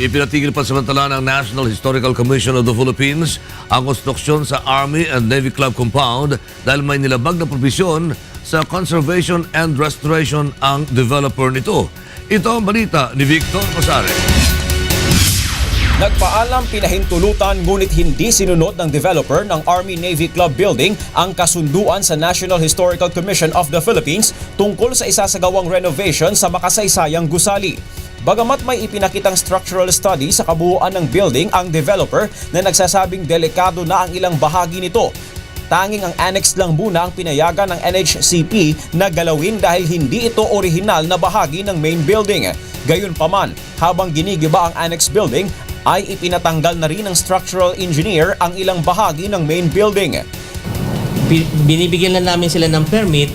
Ipinatigil pa samantala ng National Historical Commission of the Philippines ang konstruksyon sa Army and Navy Club compound dahil may nilabag na provisyon sa conservation and restoration ang developer nito. Ito ang balita ni Victor Masare. Nagpaalam pinahintulutan ngunit hindi sinunod ng developer ng Army-Navy Club Building ang kasunduan sa National Historical Commission of the Philippines tungkol sa isasagawang renovation sa makasaysayang gusali. Bagamat may ipinakitang structural study sa kabuuan ng building ang developer na nagsasabing delikado na ang ilang bahagi nito, tanging ang annex lang muna ang pinayagan ng NHCP na galawin dahil hindi ito orihinal na bahagi ng main building. Gayunpaman, habang ginigiba ang annex building, ay ipinatanggal na rin ng structural engineer ang ilang bahagi ng main building. Bi- binibigyan na namin sila ng permit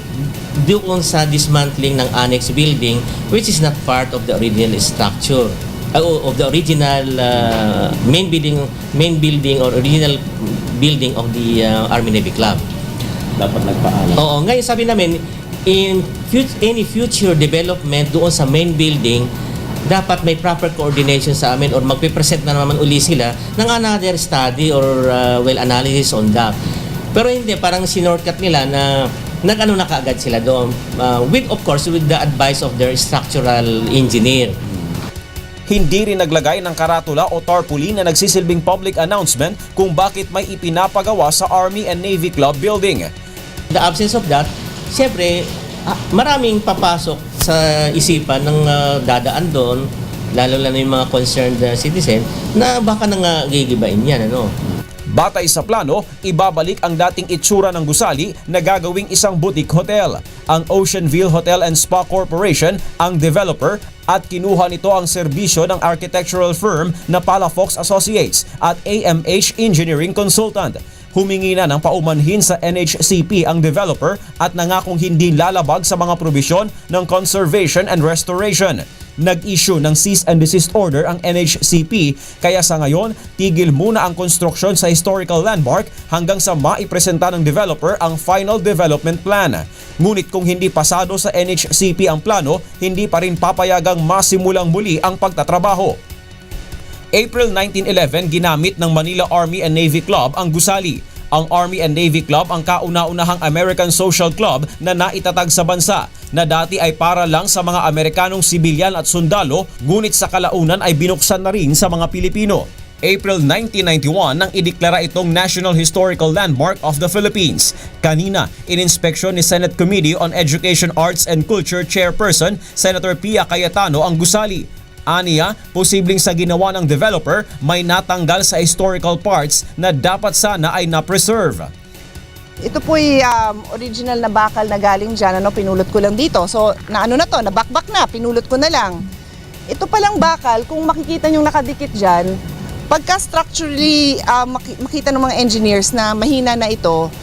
doon sa dismantling ng annex building which is not part of the original structure uh, of the original uh, main building main building or original building of the uh, Army Navy Club. dapat nagpaalam. Oo, ngayon sabi namin in fut- any future development doon sa main building dapat may proper coordination sa amin or magpe-present na naman uli sila ng another study or uh, well analysis on that. Pero hindi, parang sinortcut nila na nag-ano na kaagad sila doon. Uh, with, of course, with the advice of their structural engineer. Hindi rin naglagay ng karatula o tarpaulin na nagsisilbing public announcement kung bakit may ipinapagawa sa Army and Navy Club building. the absence of that, siyempre, ah, maraming papasok sa isipan ng ah, dadaan doon, lalo na yung mga concerned ah, citizen, na baka nangagigibain yan, ano. Batay sa plano, ibabalik ang dating itsura ng gusali na gagawing isang boutique hotel. Ang Oceanville Hotel and Spa Corporation ang developer at kinuha nito ang serbisyo ng architectural firm na Palafox Associates at AMH Engineering Consultant. Humingi na ng paumanhin sa NHCP ang developer at nangakong hindi lalabag sa mga probisyon ng conservation and restoration. Nag-issue ng cease and desist order ang NHCP kaya sa ngayon tigil muna ang konstruksyon sa historical landmark hanggang sa maipresenta ng developer ang final development plan. Ngunit kung hindi pasado sa NHCP ang plano, hindi pa rin papayagang masimulang muli ang pagtatrabaho. April 1911 ginamit ng Manila Army and Navy Club ang gusali. Ang Army and Navy Club ang kauna-unahang American Social Club na naitatag sa bansa na dati ay para lang sa mga Amerikanong sibilyan at sundalo ngunit sa kalaunan ay binuksan na rin sa mga Pilipino. April 1991 nang ideklara itong National Historical Landmark of the Philippines. Kanina, ininspeksyon ni Senate Committee on Education, Arts and Culture Chairperson Senator Pia Cayetano ang gusali. Aniya, posibleng sa ginawa ng developer may natanggal sa historical parts na dapat sana ay na-preserve. Ito po'y um, original na bakal na galing dyan, ano, pinulot ko lang dito. So, na ano na to, nabakbak na, pinulot ko na lang. Ito palang bakal, kung makikita nyo nakadikit dyan, pagka structurally uh, maki- makita ng mga engineers na mahina na ito,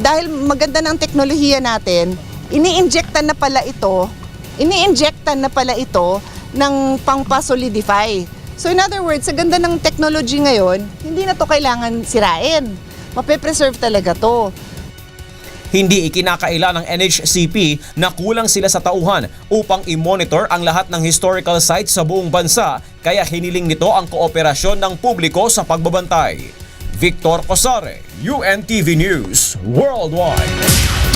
dahil maganda ng teknolohiya natin, ini-injectan na pala ito, ini-injectan na pala ito ng pangpa-solidify. So in other words, sa ganda ng technology ngayon, hindi na to kailangan sirain. Mape-preserve talaga to. Hindi ikinakaila ng NHCP na kulang sila sa tauhan upang i-monitor ang lahat ng historical sites sa buong bansa kaya hiniling nito ang kooperasyon ng publiko sa pagbabantay. Victor Cosare, UNTV News, Worldwide.